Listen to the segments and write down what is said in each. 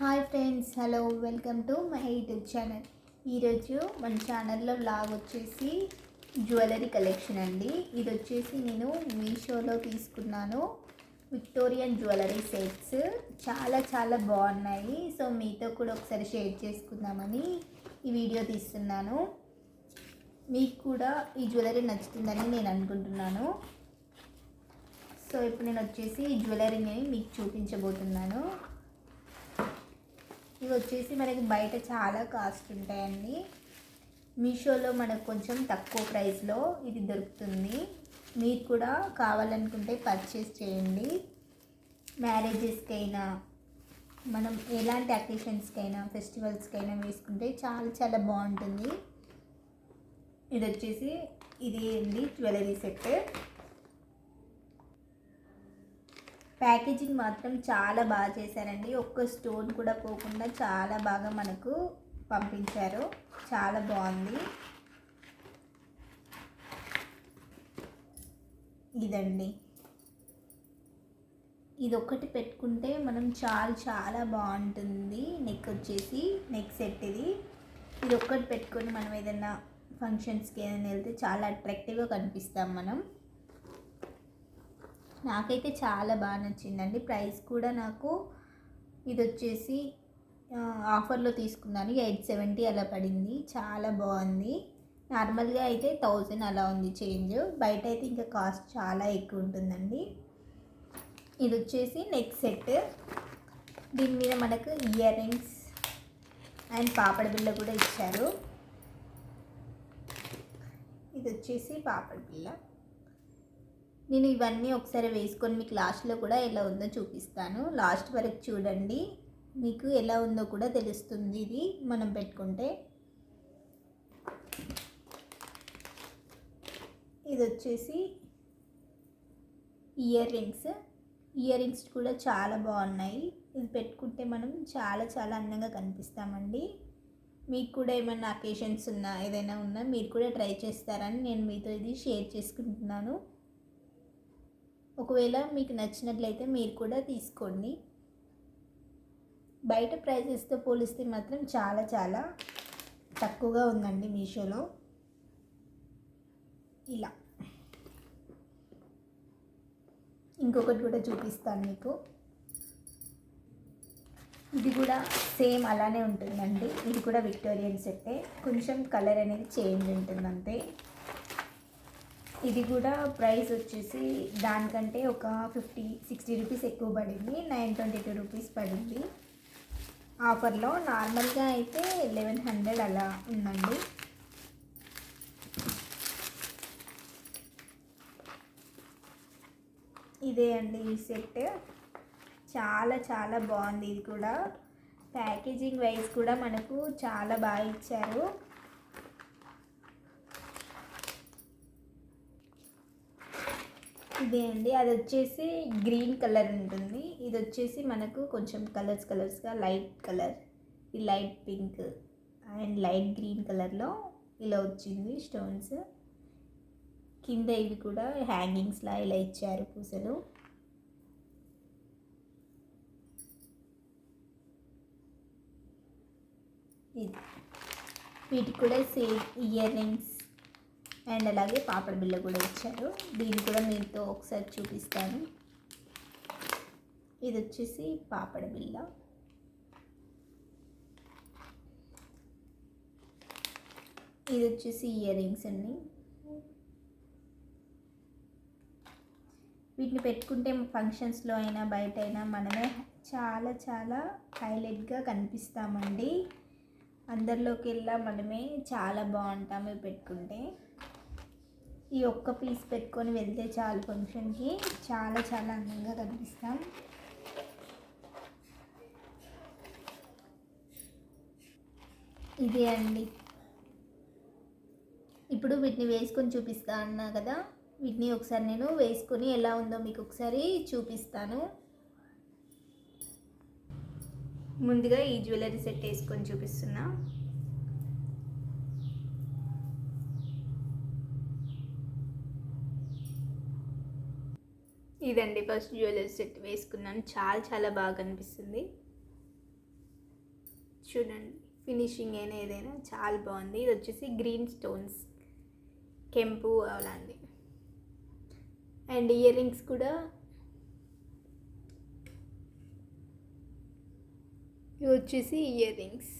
Hi friends hello welcome to my YouTube channel. ఈరోజు మన ఛానల్లో లాగ్ వచ్చేసి జ్యువెలరీ కలెక్షన్ అండి. ఇది వచ్చేసి నేను మీషోలో తీసుకున్నాను. Victorian jewellery sets. చాలా చాలా బాగున్నాయి. సో మీతో కూడా ఒకసారి షేర్ చేసుకుందామని ఈ వీడియో తీస్తున్నాను. మీకు కూడా ఈ జ్యువెలరీ నచ్చుతుందని నేను అనుకుంటున్నాను. సో ఇప్పుడు నేను వచ్చేసి ఈ జ్యువెలరీని మీకు చూపించబోతున్నాను. ఇవి వచ్చేసి మనకి బయట చాలా కాస్ట్ ఉంటాయండి. మీషోలో మనకు కొంచెం తక్కువ ప్రైస్లో ఇది దొరుకుతుంది. మీరు కూడా కావాలనుకుంటే పర్చేస్ చేయండి. మ్యారేజెస్కి అయినా మనం ఎలాంటి అకేషన్స్కైనా ఫెస్టివల్స్కైనా వేసుకుంటే చాలా చాలా బాగుంటుంది. ఇది వచ్చేసి ఇది అండి జ్యువెలరీ సెట్ ప్యాకేజింగ్ మాత్రం చాలా బాగా చేశారండి. ఒక్క స్టోన్ కూడా పోకుండా చాలా బాగా మనకు పంపించారు. చాలా బాగుంది. ఇదండి. ఇది ఒక్కటి పెట్టుకుంటే మనం చాలా చాలా బాగుంటుంది. నెక్ వచ్చేసి నెక్ సెట్ ఇది. ఇది ఒక్కటి పెట్టుకొని మనం ఏదైనా ఫంక్షన్స్కి ఏదైనా వెళ్తే చాలా అట్రాక్టివ్గా కనిపిస్తాం మనం. నాకైతే చాలా బాగా నచ్చిందండి. ప్రైస్ కూడా నాకు ఇది వచ్చేసి ఆఫర్లో తీసుకున్నాను. ఎయిట్ సెవెంటీ అలా పడింది. చాలా బాగుంది. నార్మల్గా అయితే థౌజండ్ అలా ఉంది చేంజ్. బయట అయితే ఇంకా కాస్ట్ చాలా ఎక్కువ ఉంటుందండి ఇది వచ్చేసి నెక్ సెట్. దీని మీద మనకు ఇయర్ రింగ్స్ అండ్ పాపడ బిళ్ళ కూడా ఇచ్చారు. ఇది వచ్చేసి పాపడ బిళ్ళ. నేను ఇవన్నీ ఒకసారి వేసుకొని మీకు లాస్ట్లో కూడా ఎలా ఉందో చూపిస్తాను. లాస్ట్ వరకు చూడండి. మీకు ఎలా ఉందో కూడా తెలుస్తుంది ఇది. మనం పెట్టుకుంటే ఇది వచ్చేసి ఇయర్ రింగ్స్. ఇయర్ రింగ్స్ కూడా చాలా బాగున్నాయి. ఇది పెట్టుకుంటే మనం చాలా చాలా అందంగా కనిపిస్తామండి. మీకు కూడా ఏమైనా అకేషన్స్ ఉన్నా ఏదైనా ఉన్నా మీరు కూడా ట్రై చేస్తారని నేను మీతో ఇది షేర్ చేసుకుంటున్నాను. ఒకవేళ మీకు నచ్చినట్లయితే మీరు కూడా తీసుకోండి. బయట ప్రైజెస్తో పోలిస్తే మాత్రం చాలా చాలా తక్కువగా ఉందండి మీషోలో. ఇలా. ఇంకొకటి కూడా చూపిస్తాను మీకు. ఇది కూడా సేమ్ అలానే ఉంటుందండి. ఇది కూడా విక్టోరియన్ సెట్టే. కొంచెం కలర్ అనేది చేంజ్ ఉంటుంది అంతే ఇది కూడా ప్రైస్ వచ్చేసి దానికంటే ఒక ఫిఫ్టీ సిక్స్టీ రూపీస్ ఎక్కువ పడింది. నైన్ ట్వంటీ టూ రూపీస్ పడింది. ఆఫర్లో నార్మల్గా అయితే లెవెన్ హండ్రెడ్ అలా ఉందండి. ఇదే అండి ఈ సెట్. చాలా చాలా బాగుంది ఇది కూడా. ప్యాకేజింగ్ వైజ్ కూడా మనకు చాలా బాగా ఇచ్చారు. ఇదే అండి. అది వచ్చేసి గ్రీన్ కలర్ ఉంటుంది. ఇది వచ్చేసి మనకు కొంచెం కలర్స్ కలర్స్గా లైట్ కలర్. ఈ light pink and light green కలర్లో ఇలా వచ్చింది స్టోన్స్. కింద ఇవి కూడా హ్యాంగింగ్స్లా ఇలా ఇచ్చారు పూసలు. ఇది. వీటికి కూడా సేమ్ ఇయర్ రింగ్స్ అండ్ అలాగే పాపడ బిల్ల కూడా ఇచ్చారు. దీన్ని కూడా మీతో ఒకసారి చూపిస్తాను. ఇది వచ్చేసి పాపడ బిళ్ళ. ఇది వచ్చేసి ఇయర్ రింగ్స్ అండి. వీటిని పెట్టుకుంటే ఫంక్షన్స్లో అయినా బయట అయినా మనమే చాలా చాలా హైలైట్గా కనిపిస్తామండి. అందరిలోకి వెళ్ళా మనమే చాలా బాగుంటాము పెట్టుకుంటే. ఈ ఒక్క పీస్ పెట్టుకొని వెళ్తే చాలు ఫంక్షన్కి. చాలా చాలా అందంగా కనిపిస్తాం. ఇదే అండి. ఇప్పుడు వీటిని వేసుకొని చూపిస్తా అన్నా కదా? వీటిని ఒకసారి నేను వేసుకొని ఎలా ఉందో మీకు ఒకసారి చూపిస్తాను. ముందుగా ఈ జ్యువెలరీ సెట్ వేసుకొని చూపిస్తున్నా. ఇదండి ఫస్ట్ జ్యువెలరీ సెట్ వేసుకున్నాను. చాలా చాలా బాగా అనిపిస్తుంది. చూడండి ఫినిషింగ్ అయినా ఏదైనా చాలా బాగుంది. ఇది వచ్చేసి గ్రీన్ స్టోన్స్ కెంపు అలాంటి అండ్ ఇయర్ రింగ్స్ కూడా ఇవి వచ్చేసి ఇయర్ రింగ్స్.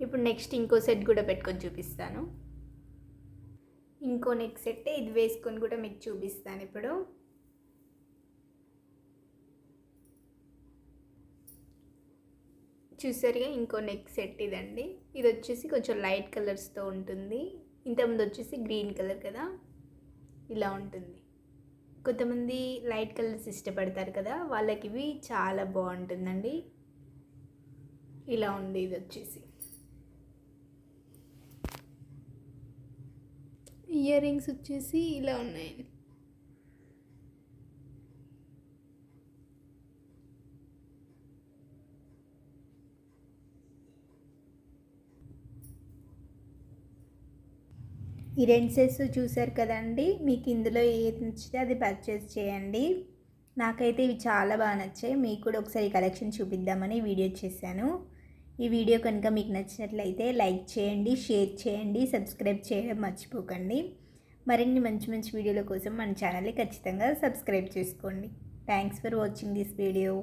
ఇప్పుడు నెక్స్ట్ ఇంకో సెట్ కూడా పెట్టుకొని చూపిస్తాను. ఇంకో నెక్ సెట్ ఇది వేసుకొని కూడా మీకు చూపిస్తాను ఇప్పుడు. చూసారుగా ఇంకో నెక్ సెట్ ఇదండి. ఇది వచ్చేసి కొంచెం లైట్ కలర్స్తో ఉంటుంది. ఇంతకుముందు వచ్చేసి గ్రీన్ కలర్ కదా? ఇలా ఉంటుంది. కొంతమంది లైట్ కలర్స్ ఇష్టపడతారు కదా? వాళ్ళకి ఇవి చాలా బాగుంటుందండి. ఇలా ఉంది ఇది వచ్చేసి. ఇయర్ రింగ్స్ వచ్చేసి ఇలా ఉన్నాయండి. ఈ రెండు సెట్స్ చూసారు కదండి మీకు ఇందులో ఏది నచ్చితే అది పర్చేస్ చేయండి. నాకైతే ఇవి చాలా బాగా నచ్చాయి. మీకు కూడా ఒకసారి కలెక్షన్ చూపిద్దామని వీడియో చేశాను. ఈ వీడియో కనుక మీకు నచ్చినట్లయితే లైక్ చేయండి షేర్ చేయండి సబ్స్క్రైబ్ చేయడం మర్చిపోకండి. మరిన్ని మంచి మంచి వీడియోల కోసం మన ఛానల్ని ఖచ్చితంగా సబ్స్క్రైబ్ చేసుకోండి. Thanks for watching this video